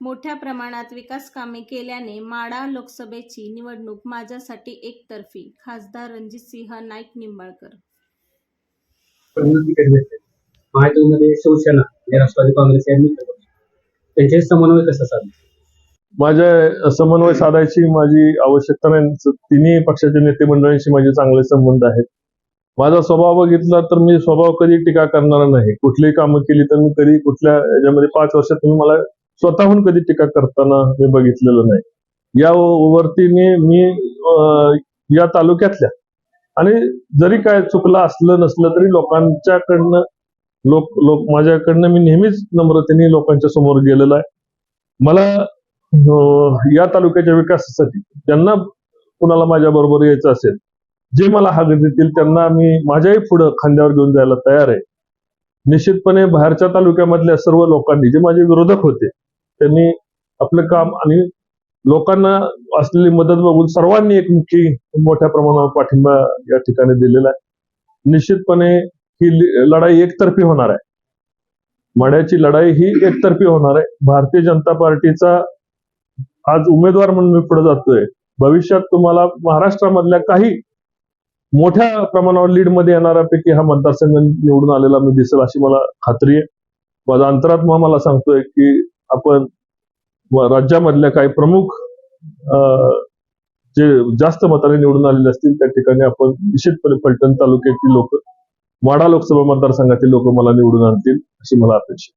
मोठ्या प्रमाणात विकास कामे केल्याने माडा लोकसभेची निवडणूक माझ्यासाठी एकतर्फी. खासदार रणजित सिंह नाईक निंबाळकर. समन्वय माझ्या समन्वय साधायची माझी आवश्यकता नाही. तिन्ही पक्षाच्या नेते मंडळांशी माझे चांगले संबंध आहेत. माझा स्वभाव बघितला तर मी स्वभाव कधी टीका करणार नाही. कुठलीही कामं केली तर मी कधी कुठल्या याच्यामध्ये पाच वर्षात तुम्ही मला स्वतःहून कधी टीका करताना मी बघितलेलं नाही. या वरतीने मी या तालुक्यातल्या आणि जरी काय चुकलं असलं नसलं तरी लोकांच्याकडनं लोक लोक माझ्याकडनं मी नेहमीच नम्रतेने लोकांच्या समोर गेलेला आहे. मला या तालुक्याच्या विकासासाठी ज्यांना कुणाला माझ्या बरोबर यायचं असेल जे मला हाक देतील त्यांना मी माझ्याही पुढं खांद्यावर घेऊन जायला तयार आहे. निश्चितपणे बाहेरच्या तालुक्यामधल्या सर्व लोकांनी जे माझे विरोधक होते त्यांनी आपलं काम आणि लोकांना असलेली मदत बघून सर्वांनी एकमुखी मोठ्या प्रमाणावर पाठिंबा या ठिकाणी दिलेला आहे. निश्चितपणे ही लढाई एकतर्फी होणार आहे. मड्याची लढाई ही एकतर्फी होणार आहे. भारतीय जनता पार्टीचा आज उमेदवार म्हणून मी पुढे जातोय. भविष्यात तुम्हाला महाराष्ट्रामधल्या काही मोठ्या प्रमाणावर लीडमध्ये येणाऱ्यापैकी हा मतदारसंघ निवडून आलेला मी दिसेल अशी मला खात्री आहे. माझा अंतरात्मा मला सांगतोय की आपण राज्यामधल्या काही प्रमुख जे जास्त मताने निवडून आलेले असतील त्या ठिकाणी आपण निश्चितपणे फलटण तालुक्यातील लोक माढा लोकसभा मतदारसंघातील लोक मला निवडून आणतील अशी मला अपेक्षा